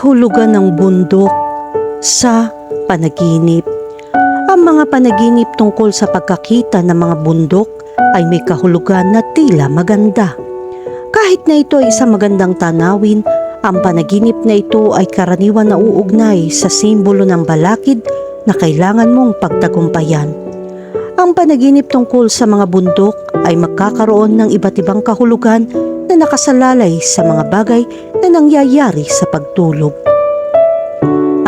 kahulugan ng bundok sa panaginip. Ang mga panaginip tungkol sa pagkakita ng mga bundok ay may kahulugan na tila maganda. Kahit na ito ay isang magandang tanawin, ang panaginip na ito ay karaniwan na uugnay sa simbolo ng balakid na kailangan mong pagtagumpayan. Ang panaginip tungkol sa mga bundok ay magkakaroon ng iba't ibang kahulugan na nakasalalay sa mga bagay na nangyayari sa pagtulog.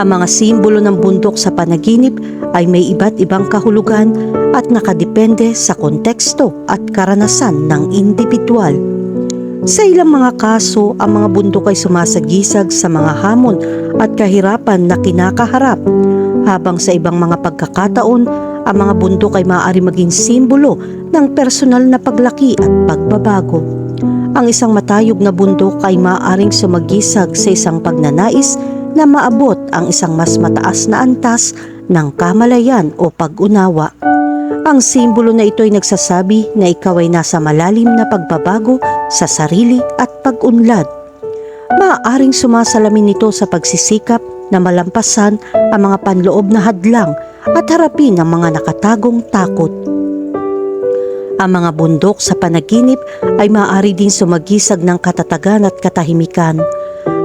Ang mga simbolo ng bundok sa panaginip ay may iba't ibang kahulugan at nakadepende sa konteksto at karanasan ng individual. Sa ilang mga kaso, ang mga bundok ay sumasagisag sa mga hamon at kahirapan na kinakaharap, habang sa ibang mga pagkakataon, ang mga bundok ay maaari maging simbolo ng personal na paglaki at pagbabago. Ang isang matayog na bundok ay maaaring sumagisag sa isang pagnanais na maabot ang isang mas mataas na antas ng kamalayan o pag-unawa. Ang simbolo na ito ay nagsasabi na ikaw ay nasa malalim na pagbabago sa sarili at pag-unlad. Maaaring sumasalamin nito sa pagsisikap na malampasan ang mga panloob na hadlang at harapin ang mga nakatagong takot. Ang mga bundok sa panaginip ay maaari din sumagisag ng katatagan at katahimikan.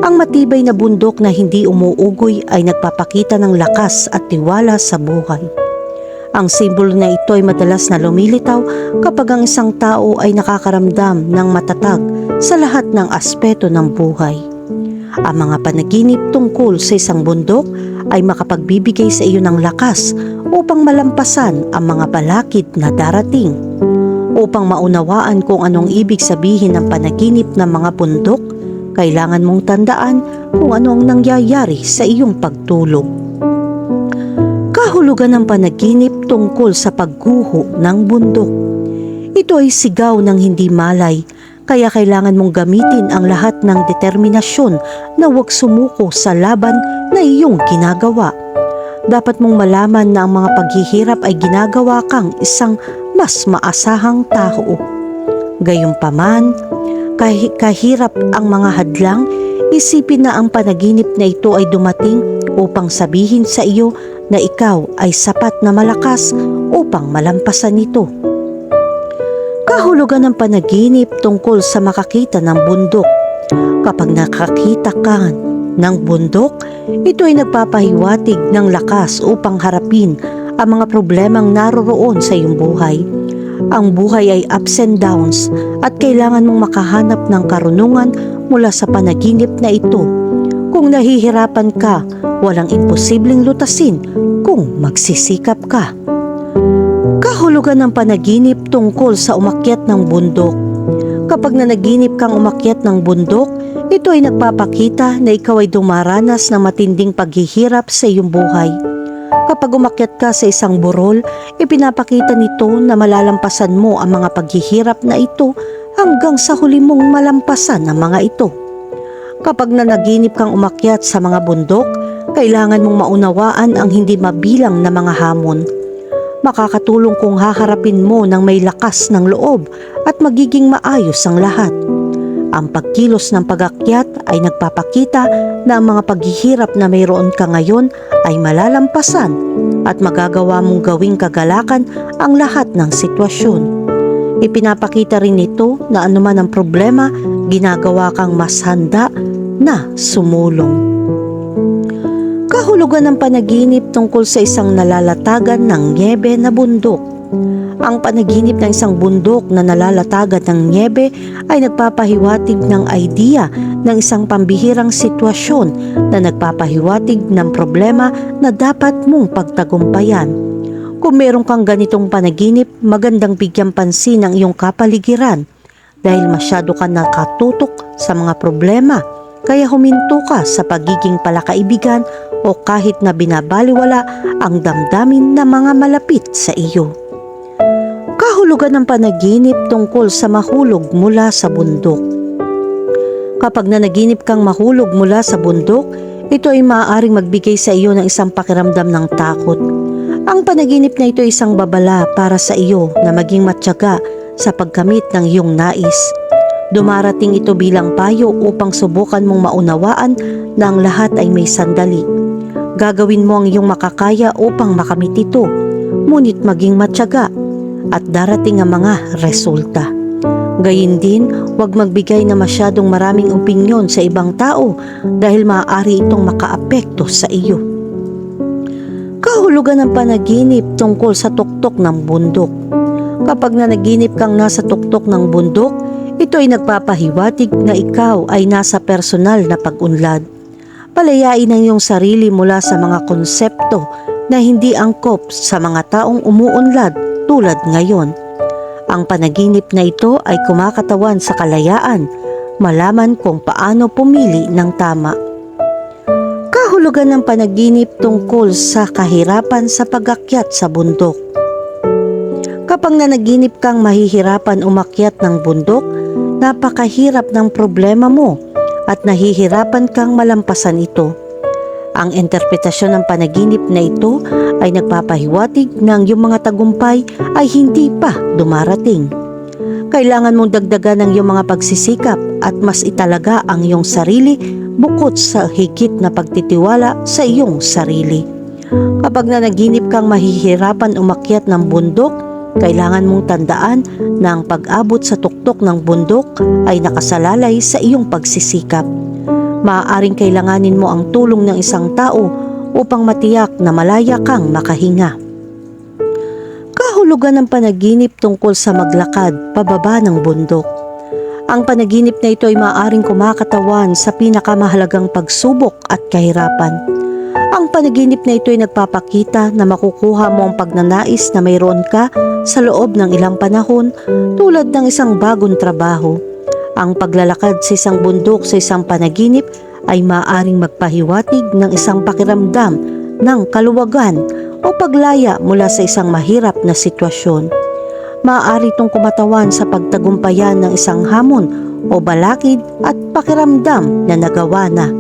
Ang matibay na bundok na hindi umuugoy ay nagpapakita ng lakas at tiwala sa buhay. Ang simbolo na ito ay madalas na lumilitaw kapag ang isang tao ay nakakaramdam ng matatag sa lahat ng aspeto ng buhay. Ang mga panaginip tungkol sa isang bundok ay makapagbibigay sa iyo ng lakas upang malampasan ang mga balakid na darating. Upang maunawaan kung anong ibig sabihin ng panaginip ng mga bundok, kailangan mong tandaan kung ano ang nangyayari sa iyong pagtulog. Kahulugan ng panaginip tungkol sa pagguho ng bundok. Ito ay sigaw ng hindi malay, kaya kailangan mong gamitin ang lahat ng determinasyon na huwag sumuko sa laban na iyong ginagawa. Dapat mong malaman na ang mga paghihirap ay ginagawa kang isang mas maasahang tao. Gayunpaman, kahit kahirap ang mga hadlang, isipin na ang panaginip na ito ay dumating upang sabihin sa iyo na ikaw ay sapat na malakas upang malampasan ito. Kahulugan ng panaginip tungkol sa makakita ng bundok. Kapag nakakita ka ng bundok, ito ay nagpapahiwatig ng lakas upang harapin ang mga problemang naroroon sa iyong buhay. Ang buhay ay ups and downs at kailangan mong makahanap ng karunungan mula sa panaginip na ito. Kung nahihirapan ka, walang imposibleng lutasin kung magsisikap ka. Kahulugan ng panaginip tungkol sa umakyat ng bundok. Kapag nanaginip kang umakyat ng bundok, ito ay nagpapakita na ikaw ay dumaranas ng matinding paghihirap sa iyong buhay. Kapag umakyat ka sa isang burol, ipinapakita nito na malalampasan mo ang mga paghihirap na ito hanggang sa huli mong malampasan ang mga ito. Kapag nanaginip kang umakyat sa mga bundok, kailangan mong maunawaan ang hindi mabilang na mga hamon. Makakatulong kung haharapin mo ng may lakas ng loob at magiging maayos ang lahat. Ang pagkilos ng pagakyat ay nagpapakita na ang mga paghihirap na mayroon ka ngayon ay malalampasan at magagawa mong gawing kagalakan ang lahat ng sitwasyon. Ipinapakita rin nito na anuman ang problema, ginagawa kang mas handa na sumulong. Kahulugan ng panaginip tungkol sa isang nalalatagan ng niebe na bundok. Ang panaginip ng isang bundok na nalalatagan ng niebe ay nagpapahiwatig ng idea ng isang pambihirang sitwasyon na nagpapahiwatig ng problema na dapat mong pagtagumpayan. Kung meron kang ganitong panaginip, magandang bigyan pansin ang iyong kapaligiran dahil masyado ka nakatutok sa mga problema kaya huminto ka sa pagiging palakaibigan o kahit na binabaliwala ang damdamin ng mga malapit sa iyo. Kahulugan ng panaginip tungkol sa mahulog mula sa bundok. Kapag nanaginip kang mahulog mula sa bundok, ito ay maaaring magbigay sa iyo ng isang pakiramdam ng takot. Ang panaginip na ito ay isang babala para sa iyo na maging matyaga sa pagkamit ng iyong nais. Dumarating ito bilang payo upang subukan mong maunawaan na ang lahat ay may sandali. Gagawin mo ang iyong makakaya upang makamit ito, ngunit maging matyaga at darating ang mga resulta. Gayun din, huwag magbigay na masyadong maraming opinyon sa ibang tao dahil maaari itong makaapekto sa iyo. Kahulugan ng panaginip tungkol sa tuktok ng bundok. Kapag nanaginip kang nasa tuktok ng bundok, ito ay nagpapahiwatig na ikaw ay nasa personal na pag-unlad. Palayain ang iyong sarili mula sa mga konsepto na hindi angkop sa mga taong umuunlad tulad ngayon. Ang panaginip na ito ay kumakatawan sa kalayaan, malaman kung paano pumili ng tama. Kahulugan ng panaginip tungkol sa kahirapan sa pagakyat sa bundok. Kapag nanaginip kang mahihirapan umakyat ng bundok, napakahirap ng problema mo at nahihirapan kang malampasan ito. Ang interpretasyon ng panaginip na ito ay nagpapahiwatig na ang iyong mga tagumpay ay hindi pa dumarating. Kailangan mong dagdagan ang iyong mga pagsisikap at mas italaga ang iyong sarili bukod sa higit na pagtitiwala sa iyong sarili. Kapag nanaginip kang mahihirapan umakyat ng bundok, kailangan mong tandaan na ang pag-abot sa tuktok ng bundok ay nakasalalay sa iyong pagsisikap. Maaaring kailanganin mo ang tulong ng isang tao upang matiyak na malaya kang makahinga. Kahulugan ng panaginip tungkol sa maglakad pababa ng bundok. Ang panaginip na ito ay maaaring kumakatawan sa pinakamahalagang pagsubok at kahirapan. Ang panaginip na ito ay nagpapakita na makukuha mo ang pagnanais na mayroon ka sa loob ng ilang panahon tulad ng isang bagong trabaho. Ang paglalakad sa isang bundok sa isang panaginip ay maaaring magpahiwatig ng isang pakiramdam ng kaluwagan o paglaya mula sa isang mahirap na sitwasyon. Maaari itong kumatawan sa pagtagumpayan ng isang hamon o balakid at pakiramdam na nagawa na.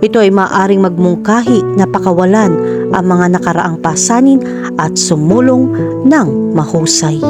Ito ay maaaring magmungkahi na pakawalan ang mga nakaraang pasanin at sumulong ng mahusay.